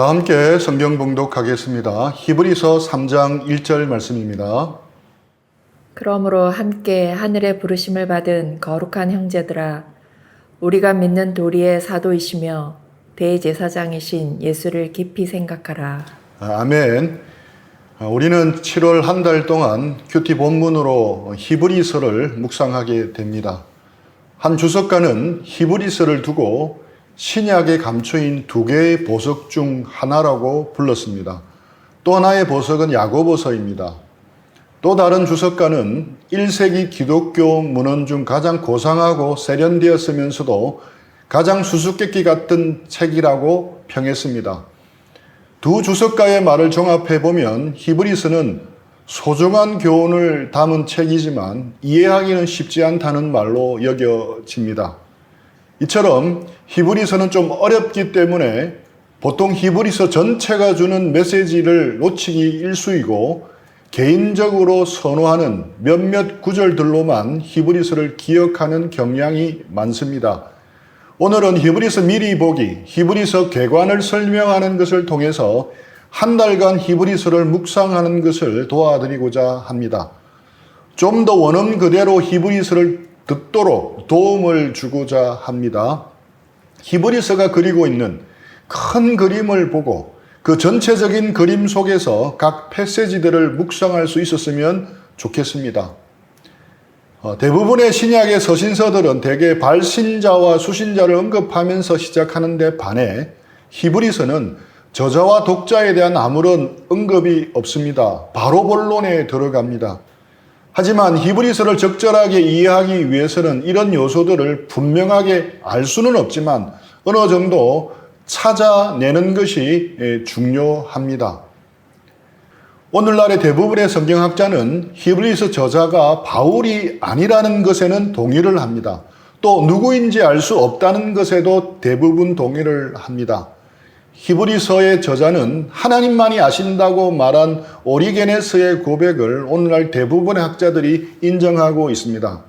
다 함께 성경 봉독하겠습니다. 히브리서 3장 1절 말씀입니다. 그러므로 함께 하늘의 부르심을 받은 거룩한 형제들아 우리가 믿는 도리의 사도이시며 대제사장이신 예수를 깊이 생각하라. 아, 아멘. 아, 우리는 7월 한 달 동안 큐티 본문으로 히브리서를 묵상하게 됩니다. 한 주석가는 히브리서를 두고 신약에 감추인 두 개의 보석 중 하나라고 불렀습니다. 또 하나의 보석은 야고보서입니다. 또 다른 주석가는 1세기 기독교 문헌 중 가장 고상하고 세련되었으면서도 가장 수수께끼 같은 책이라고 평했습니다. 두 주석가의 말을 종합해 보면 히브리서는 소중한 교훈을 담은 책이지만 이해하기는 쉽지 않다는 말로 여겨집니다. 이처럼 히브리서는 좀 어렵기 때문에 보통 히브리서 전체가 주는 메시지를 놓치기 일수이고 개인적으로 선호하는 몇몇 구절들로만 히브리서를 기억하는 경향이 많습니다. 오늘은 히브리서 미리 보기, 히브리서 개관을 설명하는 것을 통해서 한 달간 히브리서를 묵상하는 것을 도와드리고자 합니다. 좀 더 원음 그대로 히브리서를 듣도록 도움을 주고자 합니다. 히브리서가 그리고 있는 큰 그림을 보고 그 전체적인 그림 속에서 각 패세지들을 묵상할 수 있었으면 좋겠습니다. 어, 대부분의 신약의 서신서들은 대개 발신자와 수신자를 언급하면서 시작하는데 반해 히브리서는 저자와 독자에 대한 아무런 언급이 없습니다. 바로 본론에 들어갑니다. 하지만 히브리서를 적절하게 이해하기 위해서는 이런 요소들을 분명하게 알 수는 없지만 어느 정도 찾아내는 것이 예, 중요합니다. 오늘날의 대부분의 성경학자는 히브리서 저자가 바울이 아니라는 것에는 동의를 합니다. 또 누구인지 알 수 없다는 것에도 대부분 동의를 합니다. 히브리서의 저자는 하나님만이 아신다고 말한 오리게네스의 고백을 오늘날 대부분의 학자들이 인정하고 있습니다.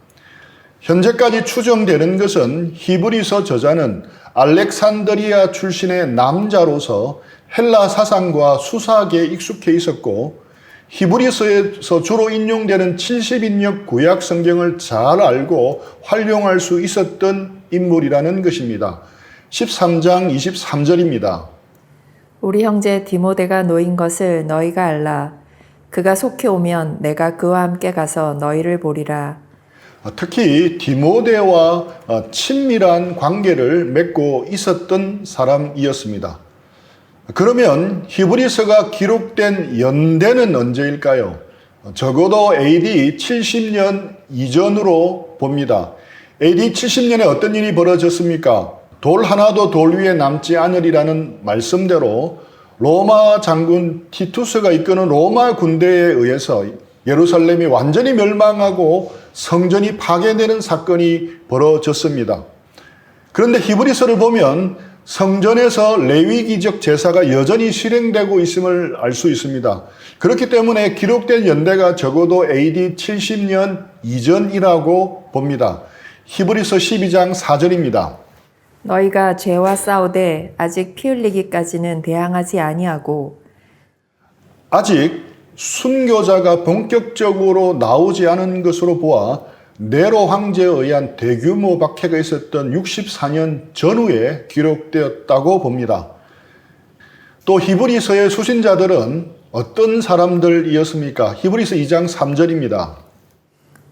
현재까지 추정되는 것은 히브리서 저자는 알렉산드리아 출신의 남자로서 헬라 사상과 수사학에 익숙해 있었고 히브리서에서 주로 인용되는 70인역 구약 성경을 잘 알고 활용할 수 있었던 인물이라는 것입니다. 13장 23절입니다. 우리 형제 디모데가 놓인 것을 너희가 알라. 그가 속히 오면 내가 그와 함께 가서 너희를 보리라. 특히 디모데와 친밀한 관계를 맺고 있었던 사람이었습니다. 그러면 히브리서가 기록된 연대는 언제일까요? 적어도 AD 70년 이전으로 봅니다. AD 70년에 어떤 일이 벌어졌습니까? 돌 하나도 돌 위에 남지 않으리라는 말씀대로 로마 장군 티투스가 이끄는 로마 군대에 의해서 예루살렘이 완전히 멸망하고 성전이 파괴되는 사건이 벌어졌습니다. 그런데 히브리서를 보면 성전에서 레위기적 제사가 여전히 실행되고 있음을 알 수 있습니다. 그렇기 때문에 기록된 연대가 적어도 AD 70년 이전이라고 봅니다. 히브리서 12장 4절입니다. 너희가 죄와 싸우되 아직 피 흘리기까지는 대항하지 아니하고 아직 순교자가 본격적으로 나오지 않은 것으로 보아 네로 황제에 의한 대규모 박해가 있었던 64년 전후에 기록되었다고 봅니다. 또 히브리서의 수신자들은 어떤 사람들이었습니까? 히브리서 2장 3절입니다.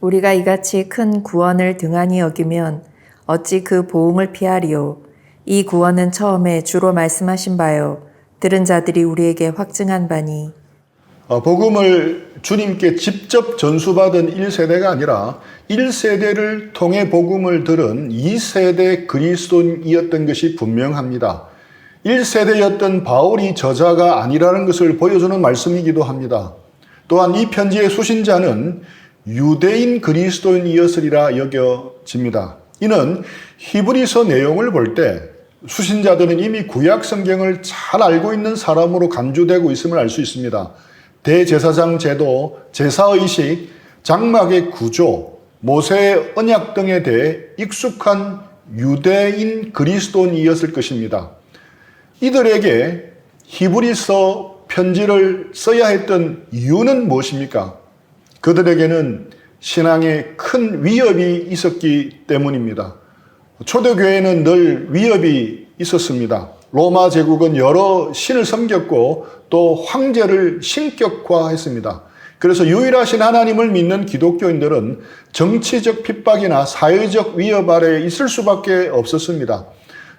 우리가 이같이 큰 구원을 등한히 여기면 어찌 그 보응을 피하리요. 이 구원은 처음에 주로 말씀하신 바요. 들은 자들이 우리에게 확증한 바니 어, 복음을 주님께 직접 전수받은 1세대가 아니라 1세대를 통해 복음을 들은 2세대 그리스도인이었던 것이 분명합니다. 1세대였던 바울이 저자가 아니라는 것을 보여주는 말씀이기도 합니다. 또한 이 편지의 수신자는 유대인 그리스도인이었으리라 여겨집니다. 이는 히브리서 내용을 볼 때 수신자들은 이미 구약 성경을 잘 알고 있는 사람으로 간주되고 있음을 알 수 있습니다. 대제사장 제도, 제사의식, 장막의 구조, 모세의 언약 등에 대해 익숙한 유대인 그리스도인이었을 것입니다. 이들에게 히브리서 편지를 써야 했던 이유는 무엇입니까? 그들에게는 신앙에 큰 위협이 있었기 때문입니다. 초대교회는 늘 위협이 있었습니다. 로마 제국은 여러 신을 섬겼고 또 황제를 신격화했습니다. 그래서 유일하신 하나님을 믿는 기독교인들은 정치적 핍박이나 사회적 위협 아래 있을 수밖에 없었습니다.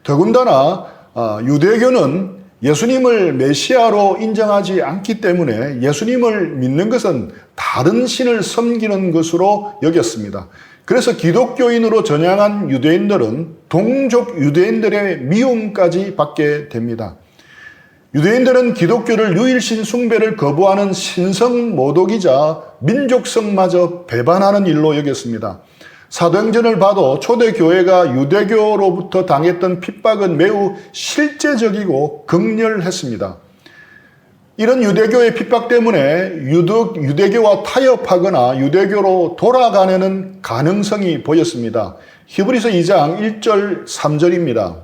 더군다나 아, 유대교는 예수님을 메시아로 인정하지 않기 때문에 예수님을 믿는 것은 다른 신을 섬기는 것으로 여겼습니다. 그래서 기독교인으로 전향한 유대인들은 동족 유대인들의 미움까지 받게 됩니다. 유대인들은 기독교를 유일신 숭배를 거부하는 신성 모독이자 민족성마저 배반하는 일로 여겼습니다. 사도행전을 봐도 초대교회가 유대교로부터 당했던 핍박은 매우 실제적이고 극렬했습니다. 이런 유대교의 핍박 때문에 유대교와 타협하거나 유대교로 돌아가는 가능성이 보였습니다. 히브리서 2장 1절 3절입니다.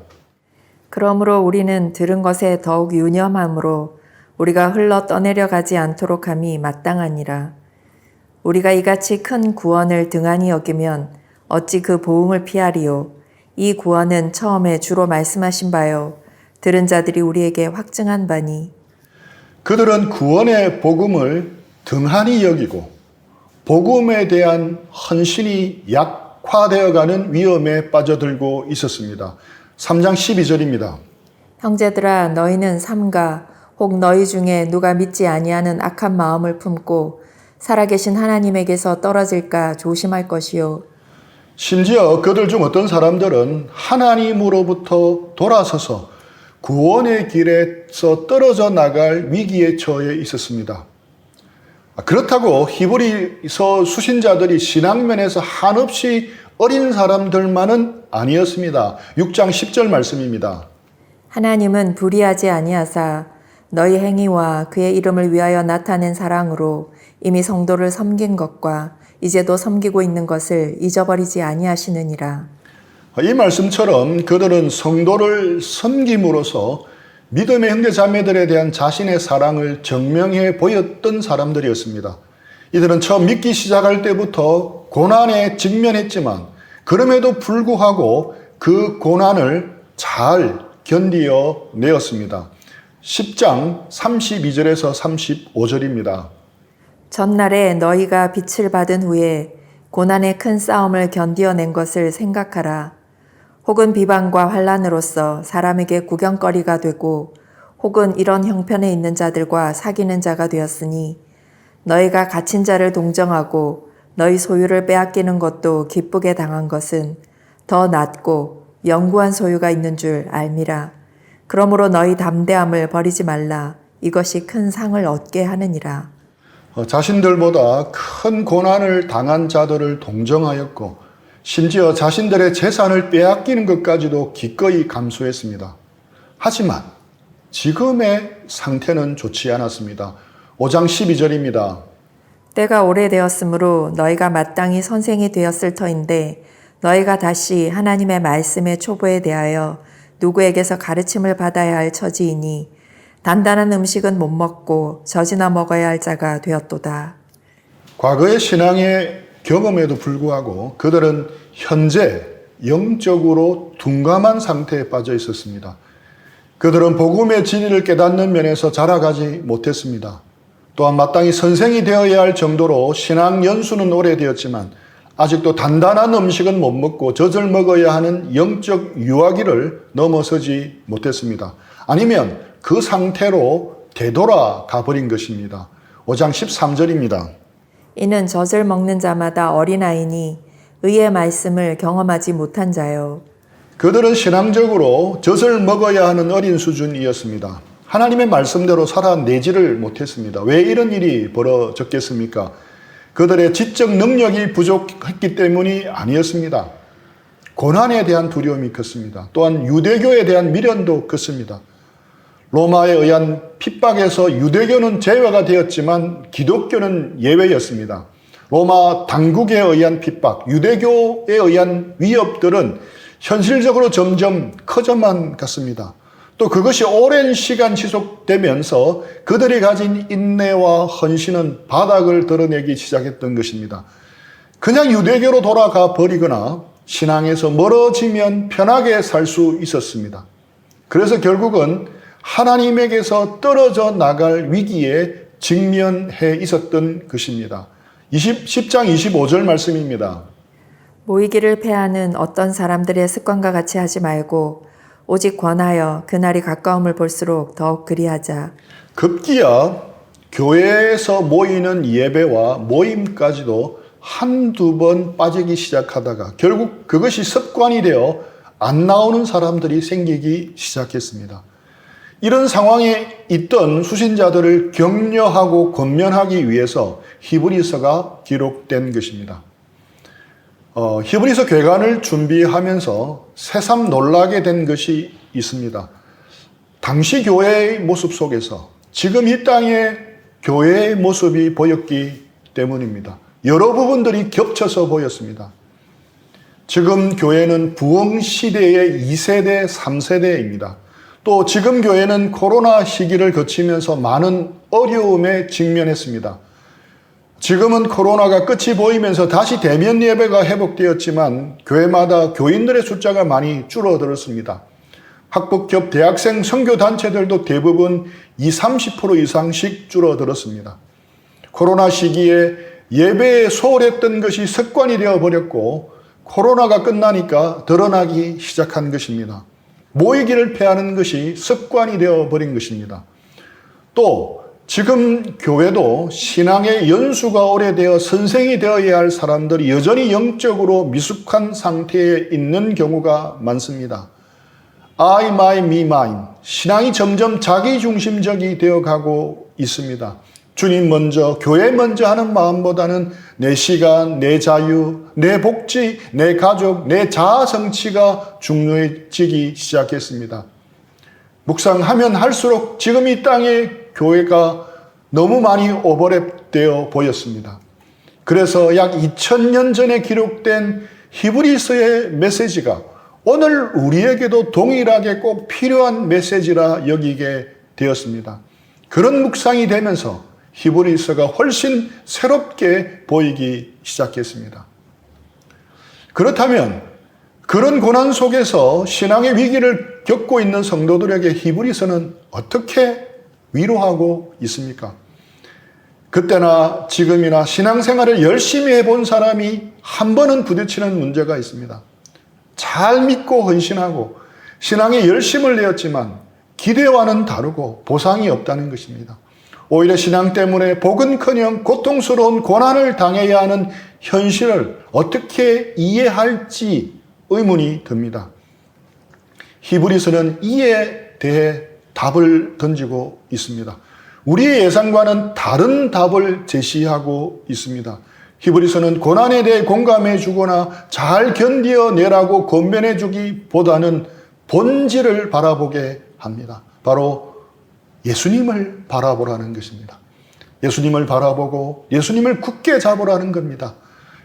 그러므로 우리는 들은 것에 더욱 유념함으로 우리가 흘러 떠내려 가지 않도록 함이 마땅하니라. 우리가 이같이 큰 구원을 등한히 여기면 어찌 그 보응을 피하리요. 이 구원은 처음에 주로 말씀하신 바요. 들은 자들이 우리에게 확증한 바니 그들은 구원의 복음을 등한히 여기고 복음에 대한 헌신이 약화되어가는 위험에 빠져들고 있었습니다. 3장 12절입니다. 형제들아 너희는 삼가 혹 너희 중에 누가 믿지 아니하는 악한 마음을 품고 살아계신 하나님에게서 떨어질까 조심할 것이요 심지어 그들 중 어떤 사람들은 하나님으로부터 돌아서서 구원의 길에서 떨어져 나갈 위기에 처해 있었습니다. 그렇다고 히브리서 수신자들이 신앙면에서 한없이 어린 사람들만은 아니었습니다. 6장 10절 말씀입니다. 하나님은 불의하지 아니하사 너희 행위와 그의 이름을 위하여 나타낸 사랑으로 이미 성도를 섬긴 것과 이제도 섬기고 있는 것을 잊어버리지 아니하시느니라. 이 말씀처럼 그들은 성도를 섬김으로써 믿음의 형제 자매들에 대한 자신의 사랑을 증명해 보였던 사람들이었습니다. 이들은 처음 믿기 시작할 때부터 고난에 직면했지만 그럼에도 불구하고 그 고난을 잘 견디어 내었습니다. 10장 32절에서 35절입니다. 전날에 너희가 빛을 받은 후에 고난의 큰 싸움을 견디어낸 것을 생각하라. 혹은 비방과 환란으로서 사람에게 구경거리가 되고 혹은 이런 형편에 있는 자들과 사귀는 자가 되었으니 너희가 갇힌 자를 동정하고 너희 소유를 빼앗기는 것도 기쁘게 당한 것은 더 낫고 영구한 소유가 있는 줄 알미라. 그러므로 너희 담대함을 버리지 말라. 이것이 큰 상을 얻게 하느니라. 어, 자신들보다 큰 고난을 당한 자들을 동정하였고 심지어 자신들의 재산을 빼앗기는 것까지도 기꺼이 감수했습니다. 하지만 지금의 상태는 좋지 않았습니다. 5장 12절입니다. 때가 오래되었으므로 너희가 마땅히 선생이 되었을 터인데 너희가 다시 하나님의 말씀의 초보에 대하여 누구에게서 가르침을 받아야 할 처지이니 단단한 음식은 못 먹고 젖이나 먹어야 할 자가 되었도다. 과거의 신앙의 경험에도 불구하고 그들은 현재 영적으로 둔감한 상태에 빠져 있었습니다. 그들은 복음의 진리를 깨닫는 면에서 자라가지 못했습니다. 또한 마땅히 선생이 되어야 할 정도로 신앙 연수는 오래되었지만 아직도 단단한 음식은 못 먹고 젖을 먹어야 하는 영적 유아기를 넘어서지 못했습니다. 아니면 그 상태로 되돌아가 버린 것입니다. 5장 13절입니다. 이는 젖을 먹는 자마다 어린아이니 의의 말씀을 경험하지 못한 자요. 그들은 신앙적으로 젖을 먹어야 하는 어린 수준이었습니다. 하나님의 말씀대로 살아내지를 못했습니다. 왜 이런 일이 벌어졌겠습니까? 그들의 지적 능력이 부족했기 때문이 아니었습니다. 고난에 대한 두려움이 컸습니다. 또한 유대교에 대한 미련도 컸습니다. 로마에 의한 핍박에서 유대교는 제외가 되었지만 기독교는 예외였습니다. 로마 당국에 의한 핍박, 유대교에 의한 위협들은 현실적으로 점점 커져만 갔습니다. 또 그것이 오랜 시간 지속되면서 그들이 가진 인내와 헌신은 바닥을 드러내기 시작했던 것입니다. 그냥 유대교로 돌아가 버리거나 신앙에서 멀어지면 편하게 살 수 있었습니다. 그래서 결국은 하나님에게서 떨어져 나갈 위기에 직면해 있었던 것입니다. 20, 10장 25절 말씀입니다. 모이기를 패하는 어떤 사람들의 습관과 같이 하지 말고 오직 권하여 그날이 가까움을 볼수록 더욱 그리하자. 급기야 교회에서 모이는 예배와 모임까지도 한두 번 빠지기 시작하다가 결국 그것이 습관이 되어 안 나오는 사람들이 생기기 시작했습니다. 이런 상황에 있던 수신자들을 격려하고 권면하기 위해서 히브리서가 기록된 것입니다. 어, 히브리서 괴간을 준비하면서 새삼 놀라게 된 것이 있습니다. 당시 교회의 모습 속에서 지금 이 땅의 교회의 모습이 보였기 때문입니다. 여러 부분들이 겹쳐서 보였습니다. 지금 교회는 부흥 시대의 2세대, 3세대입니다. 또 지금 교회는 코로나 시기를 거치면서 많은 어려움에 직면했습니다. 지금은 코로나가 끝이 보이면서 다시 대면 예배가 회복되었지만 교회마다 교인들의 숫자가 많이 줄어들었습니다. 학부급 대학생 선교 단체들도 대부분 20, 30% 이상씩 줄어들었습니다. 코로나 시기에 예배에 소홀했던 것이 습관이 되어 버렸고 코로나가 끝나니까 드러나기 시작한 것입니다. 모이기를 패하는 것이 습관이 되어 버린 것입니다. 또 지금 교회도 신앙의 연수가 오래되어 선생이 되어야 할 사람들이 여전히 영적으로 미숙한 상태에 있는 경우가 많습니다. I, my, me, mine. 신앙이 점점 자기중심적이 되어 가고 있습니다. 주님 먼저, 교회 먼저 하는 마음보다는 내 시간, 내 자유, 내 복지, 내 가족, 내 자아 성취가 중요해지기 시작했습니다. 묵상하면 할수록 지금 이 땅에 교회가 너무 많이 오버랩되어 보였습니다. 그래서 약 2000년 전에 기록된 히브리서의 메시지가 오늘 우리에게도 동일하게 꼭 필요한 메시지라 여기게 되었습니다. 그런 묵상이 되면서 히브리서가 훨씬 새롭게 보이기 시작했습니다. 그렇다면 그런 고난 속에서 신앙의 위기를 겪고 있는 성도들에게 히브리서는 어떻게 위로하고 있습니까? 그때나 지금이나 신앙생활을 열심히 해본 사람이 한 번은 부딪히는 문제가 있습니다. 잘 믿고 헌신하고 신앙에 열심을 내었지만 기대와는 다르고 보상이 없다는 것입니다. 오히려 신앙 때문에 복은커녕 고통스러운 고난을 당해야 하는 현실을 어떻게 이해할지 의문이 듭니다. 히브리서는 이에 대해 답을 던지고 있습니다. 우리의 예상과는 다른 답을 제시하고 있습니다. 히브리서는 고난에 대해 공감해 주거나 잘 견디어 내라고 권면해 주기보다는 본질을 바라보게 합니다. 바로 예수님을 바라보라는 것입니다. 예수님을 바라보고 예수님을 굳게 잡으라는 겁니다.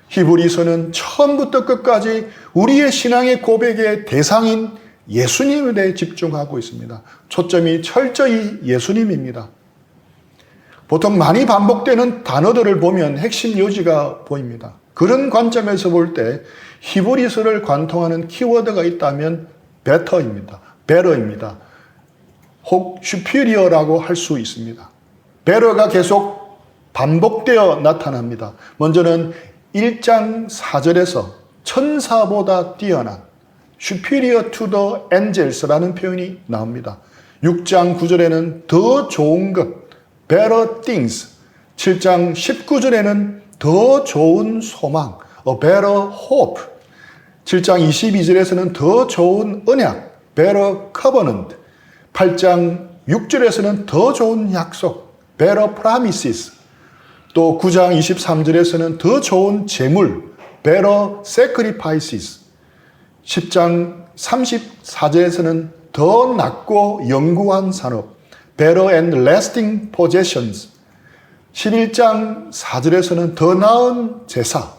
히브리서는 처음부터 끝까지 우리의 신앙의 고백의 대상인 예수님에 대해 집중하고 있습니다. 초점이 철저히 예수님입니다. 보통 많이 반복되는 단어들을 보면 핵심 요지가 보입니다. 그런 관점에서 볼 때 히브리서를 관통하는 키워드가 있다면 better입니다. better입니다. 혹 superior라고 할 수 있습니다. better가 계속 반복되어 나타납니다. 먼저는 1장 4절에서 천사보다 뛰어난 to the angels라는 표현이 나옵니다. 6장 9절에는 더 좋은 것, better things. 7장 19절에는 더 좋은 소망, a better hope. 7장 22절에서는 더 좋은 언약, better covenant. 8장 6절에서는 더 좋은 약속, better promises. 또 9장 23절에서는 더 좋은 재물, better sacrifices. 10장 34절에서는 더 낫고 영구한 산업, better and lasting possessions. 11장 4절에서는 더 나은 제사,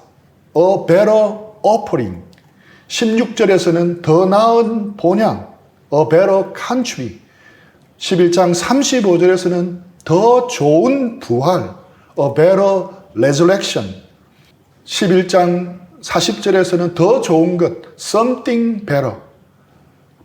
a better offering. 16절에서는 더 나은 본향, a better country. 11장 35절에서는 더 좋은 부활, a better resurrection. 11장 40절에서는 더 좋은 것, something better.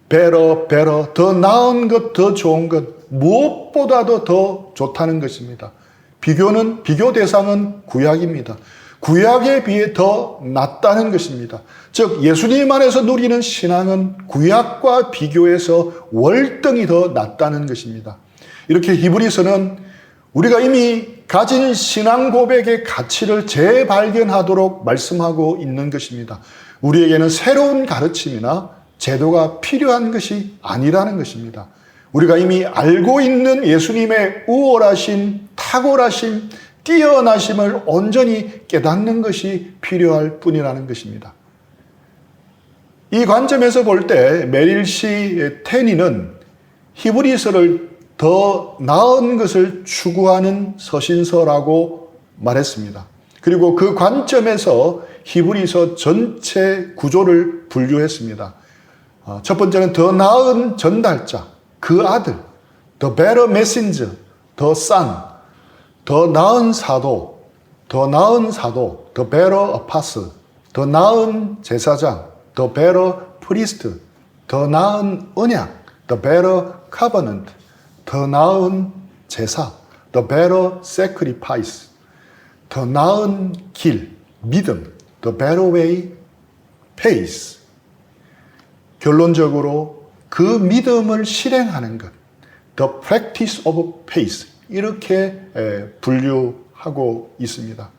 better, better, 더 나은 것, 더 좋은 것, 무엇보다도 더 좋다는 것입니다. 비교는, 비교 대상은 구약입니다. 구약에 비해 더 낫다는 것입니다. 즉, 예수님 안에서 누리는 신앙은 구약과 비교해서 월등히 더 낫다는 것입니다. 이렇게 히브리서는 우리가 이미 가진 신앙 고백의 가치를 재발견하도록 말씀하고 있는 것입니다. 우리에게는 새로운 가르침이나 제도가 필요한 것이 아니라는 것입니다. 우리가 이미 알고 있는 예수님의 우월하신, 탁월하신, 뛰어나심을 온전히 깨닫는 것이 필요할 뿐이라는 것입니다. 이 관점에서 볼 때 메릴 시 테니는 히브리서를 더 나은 것을 추구하는 서신서라고 말했습니다. 그리고 그 관점에서 히브리서 전체 구조를 분류했습니다. 어, 첫 번째는 더 나은 전달자, 그 아들, the better messenger, the son, 더 나은 사도, 더 나은 사도, the better apostle, 더 나은 제사장, the better priest, 더 나은 언약, the better covenant, 더 나은 제사, the better sacrifice, 더 나은 길, 믿음, the better way, pace. 결론적으로 그 믿음을 실행하는 것, the practice of faith 이렇게 에, 분류하고 있습니다.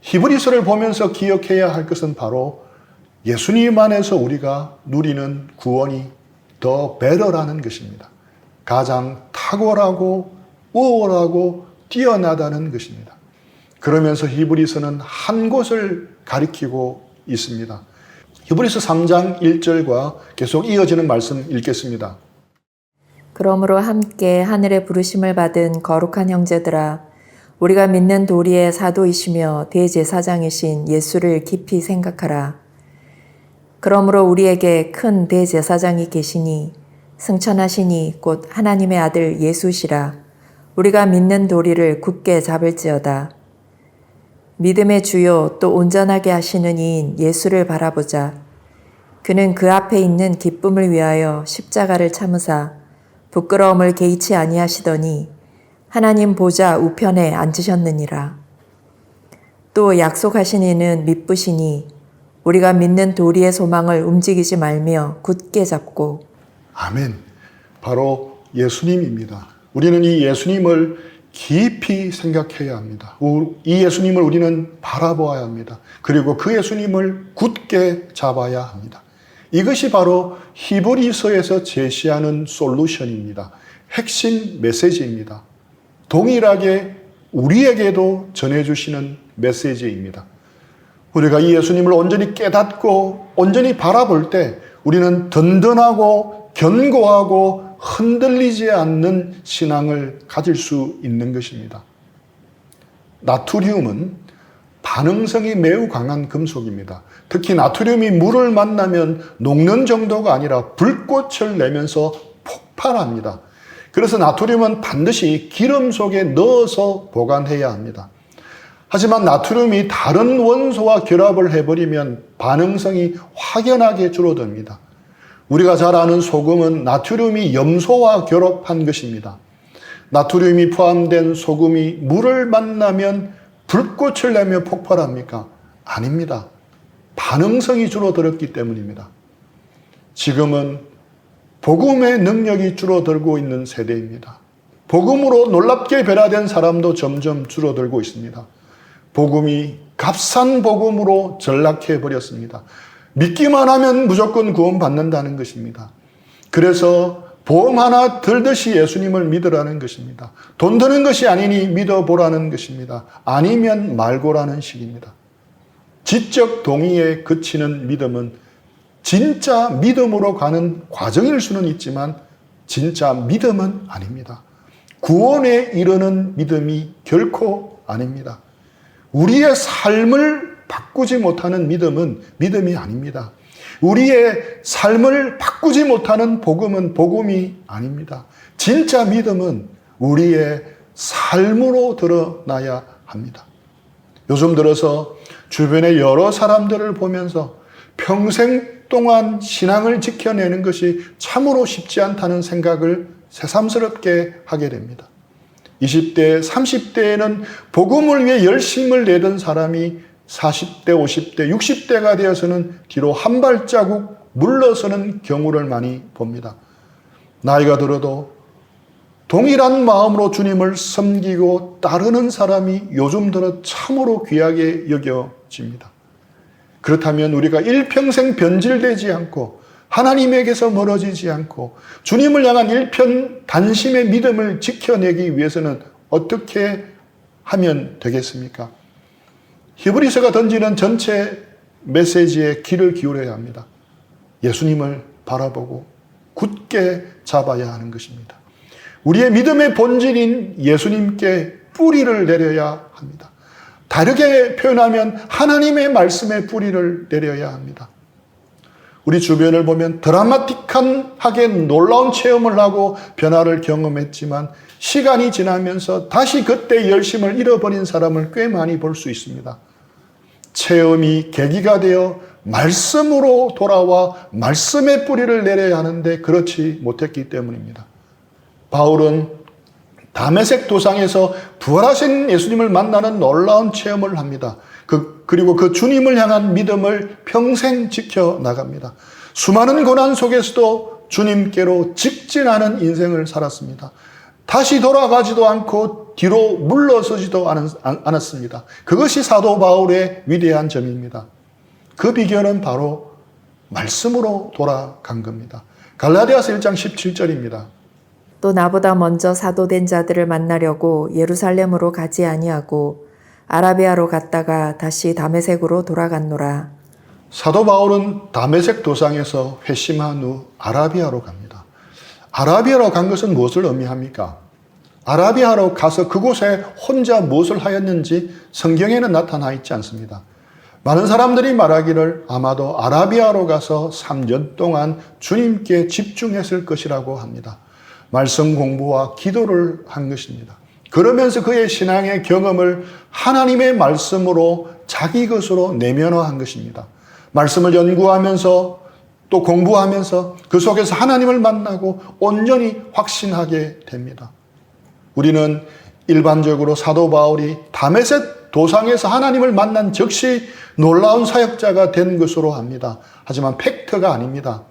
히브리서를 보면서 기억해야 할 것은 바로 예수님 안에서 우리가 누리는 구원이 더 베러라는 것입니다. 가장 탁월하고 우월하고 뛰어나다는 것입니다. 그러면서 히브리서는 한 곳을 가리키고 있습니다. 히브리서 3장 1절과 계속 이어지는 말씀 읽겠습니다. 그러므로 함께 하늘의 부르심을 받은 거룩한 형제들아 우리가 믿는 도리의 사도이시며 대제사장이신 예수를 깊이 생각하라. 그러므로 우리에게 큰 대제사장이 계시니 승천하시니 곧 하나님의 아들 예수시라. 우리가 믿는 도리를 굳게 잡을지어다. 믿음의 주요 또 온전하게 하시는 이인 예수를 바라보자. 그는 그 앞에 있는 기쁨을 위하여 십자가를 참으사 부끄러움을 개의치 아니하시더니 하나님 보좌 우편에 앉으셨느니라. 또 약속하신 이는 믿으시니 우리가 믿는 도리의 소망을 움직이지 말며 굳게 잡고 아멘. 바로 예수님입니다. 우리는 이 예수님을 깊이 생각해야 합니다. 이 예수님을 우리는 바라보아야 합니다. 그리고 그 예수님을 굳게 잡아야 합니다. 이것이 바로 히브리서에서 제시하는 솔루션입니다. 핵심 메시지입니다. 동일하게 우리에게도 전해주시는 메시지입니다. 우리가 이 예수님을 온전히 깨닫고 온전히 바라볼 때 우리는 든든하고 견고하고 흔들리지 않는 신앙을 가질 수 있는 것입니다. 나트륨은 반응성이 매우 강한 금속입니다. 특히 나트륨이 물을 만나면 녹는 정도가 아니라 불꽃을 내면서 폭발합니다. 그래서 나트륨은 반드시 기름 속에 넣어서 보관해야 합니다. 하지만 나트륨이 다른 원소와 결합을 해버리면 반응성이 확연하게 줄어듭니다. 우리가 잘 아는 소금은 나트륨이 염소와 결합한 것입니다. 나트륨이 포함된 소금이 물을 만나면 불꽃을 내며 폭발합니까? 아닙니다. 반응성이 줄어들었기 때문입니다. 지금은 복음의 능력이 줄어들고 있는 세대입니다. 복음으로 놀랍게 변화된 사람도 점점 줄어들고 있습니다. 복음이 값싼 복음으로 전락해 버렸습니다. 믿기만 하면 무조건 구원받는다는 것입니다. 그래서 보험 하나 들듯이 예수님을 믿으라는 것입니다. 돈 드는 것이 아니니 믿어보라는 것입니다. 아니면 말고라는 식입니다. 지적 동의에 그치는 믿음은 진짜 믿음으로 가는 과정일 수는 있지만 진짜 믿음은 아닙니다. 구원에 이르는 믿음이 결코 아닙니다. 우리의 삶을 바꾸지 못하는 믿음은 믿음이 아닙니다. 우리의 삶을 바꾸지 못하는 복음은 복음이 아닙니다. 진짜 믿음은 우리의 삶으로 드러나야 합니다. 요즘 들어서 주변의 여러 사람들을 보면서 평생 동안 신앙을 지켜내는 것이 참으로 쉽지 않다는 생각을 새삼스럽게 하게 됩니다. 20대, 30대에는 복음을 위해 열심을 내던 사람이 40대, 50대, 60대가 되어서는 뒤로 한 발자국 물러서는 경우를 많이 봅니다. 나이가 들어도 동일한 마음으로 주님을 섬기고 따르는 사람이 요즘 들어 참으로 귀하게 여겨집니다. 그렇다면 우리가 일평생 변질되지 않고 하나님에게서 멀어지지 않고 주님을 향한 일편 단심의 믿음을 지켜내기 위해서는 어떻게 하면 되겠습니까? 히브리서가 던지는 전체 메시지에 귀를 기울여야 합니다. 예수님을 바라보고 굳게 잡아야 하는 것입니다. 우리의 믿음의 본질인 예수님께 뿌리를 내려야 합니다. 다르게 표현하면 하나님의 말씀의 뿌리를 내려야 합니다. 우리 주변을 보면 드라마틱한 하게 놀라운 체험을 하고 변화를 경험했지만 시간이 지나면서 다시 그때 열심을 잃어버린 사람을 꽤 많이 볼 수 있습니다. 체험이 계기가 되어 말씀으로 돌아와 말씀의 뿌리를 내려야 하는데 그렇지 못했기 때문입니다. 바울은 담에색 도상에서 부활하신 예수님을 만나는 놀라운 체험을 합니다. 그, 그리고 그 주님을 향한 믿음을 평생 지켜 나갑니다. 수많은 고난 속에서도 주님께로 직진하는 인생을 살았습니다. 다시 돌아가지도 않고 뒤로 물러서지도 않았습니다. 그것이 사도 바울의 위대한 점입니다. 그 비결은 바로 말씀으로 돌아간 겁니다. 갈라디아서 1장 17절입니다. 또 나보다 먼저 사도된 자들을 만나려고 예루살렘으로 가지 아니하고 아라비아로 갔다가 다시 다메색으로 돌아갔노라. 사도 바울은 다메색 도상에서 회심한 후 아라비아로 갑니다. 아라비아로 간 것은 무엇을 의미합니까? 아라비아로 가서 그곳에 혼자 무엇을 하였는지 성경에는 나타나 있지 않습니다. 많은 사람들이 말하기를 아마도 아라비아로 가서 3년 동안 주님께 집중했을 것이라고 합니다. 말씀 공부와 기도를 한 것입니다. 그러면서 그의 신앙의 경험을 하나님의 말씀으로 자기 것으로 내면화한 것입니다. 말씀을 연구하면서 또 공부하면서 그 속에서 하나님을 만나고 온전히 확신하게 됩니다. 우리는 일반적으로 사도 바울이 다메셋 도상에서 하나님을 만난 즉시 놀라운 사역자가 된 것으로 합니다. 하지만 팩트가 아닙니다.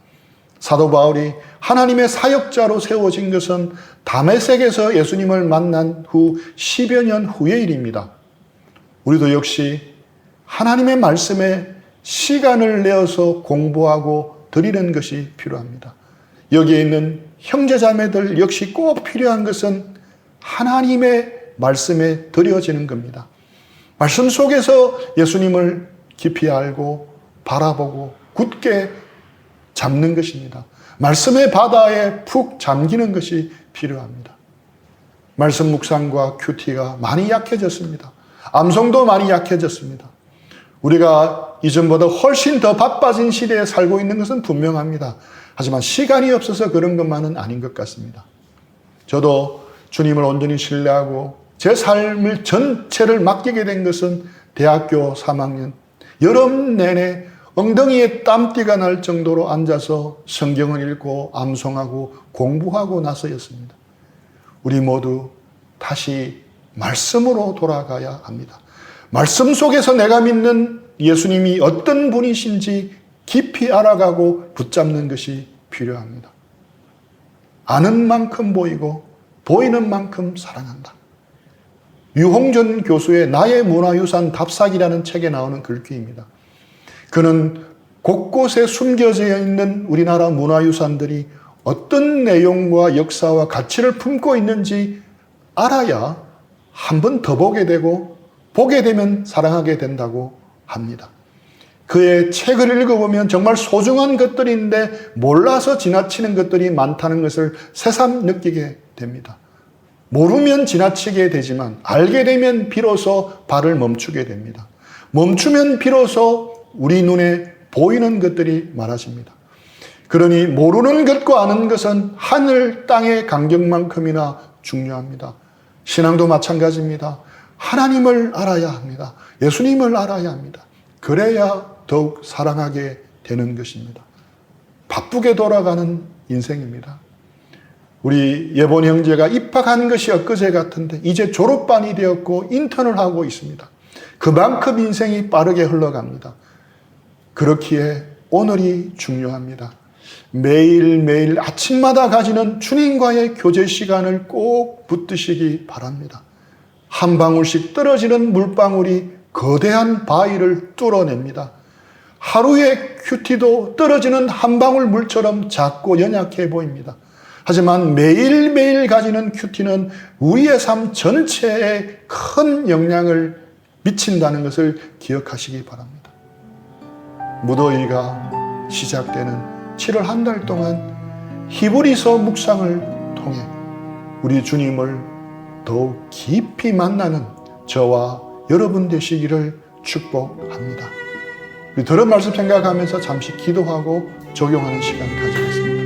사도 바울이 하나님의 사역자로 세워진 것은 다메섹에서 예수님을 만난 후 10여 년 후의 일입니다. 우리도 역시 하나님의 말씀에 시간을 내어서 공부하고 드리는 것이 필요합니다. 여기에 있는 형제자매들 역시 꼭 필요한 것은 하나님의 말씀에 드려지는 겁니다. 말씀 속에서 예수님을 깊이 알고 바라보고 굳게 잡는 것입니다. 말씀의 바다에 푹 잠기는 것이 필요합니다. 말씀 묵상과 큐티가 많이 약해졌습니다. 암송도 많이 약해졌습니다. 우리가 이전보다 훨씬 더 바빠진 시대에 살고 있는 것은 분명합니다. 하지만 시간이 없어서 그런 것만은 아닌 것 같습니다. 저도 주님을 온전히 신뢰하고 제 삶을 전체를 맡기게 된 것은 대학교 3학년 여름 내내 엉덩이에 땀띠가 날 정도로 앉아서 성경을 읽고 암송하고 공부하고 나서였습니다. 우리 모두 다시 말씀으로 돌아가야 합니다. 말씀 속에서 내가 믿는 예수님이 어떤 분이신지 깊이 알아가고 붙잡는 것이 필요합니다. 아는 만큼 보이고 보이는 만큼 사랑한다. 유홍준 교수의 나의 문화유산 답사기라는 책에 나오는 글귀입니다. 그는 곳곳에 숨겨져 있는 우리나라 문화유산들이 어떤 내용과 역사와 가치를 품고 있는지 알아야 한 번 더 보게 되고 보게 되면 사랑하게 된다고 합니다. 그의 책을 읽어보면 정말 소중한 것들인데 몰라서 지나치는 것들이 많다는 것을 새삼 느끼게 됩니다. 모르면 지나치게 되지만 알게 되면 비로소 발을 멈추게 됩니다. 멈추면 비로소 우리 눈에 보이는 것들이 많아집니다. 그러니 모르는 것과 아는 것은 하늘 땅의 간격만큼이나 중요합니다. 신앙도 마찬가지입니다. 하나님을 알아야 합니다. 예수님을 알아야 합니다. 그래야 더욱 사랑하게 되는 것입니다. 바쁘게 돌아가는 인생입니다. 우리 예본 형제가 입학한 것이 엊그제 같은데 이제 졸업반이 되었고 인턴을 하고 있습니다. 그만큼 인생이 빠르게 흘러갑니다. 그렇기에 오늘이 중요합니다. 매일매일 아침마다 가지는 주님과의 교제 시간을 꼭 붙드시기 바랍니다. 한 방울씩 떨어지는 물방울이 거대한 바위를 뚫어냅니다. 하루의 큐티도 떨어지는 한 방울 물처럼 작고 연약해 보입니다. 하지만 매일매일 가지는 큐티는 우리의 삶 전체에 큰 영향을 미친다는 것을 기억하시기 바랍니다. 무더위가 시작되는 7월 한 달 동안 히브리서 묵상을 통해 우리 주님을 더욱 깊이 만나는 저와 여러분 되시기를 축복합니다. 우리 들은 말씀 생각하면서 잠시 기도하고 적용하는 시간 가지겠습니다.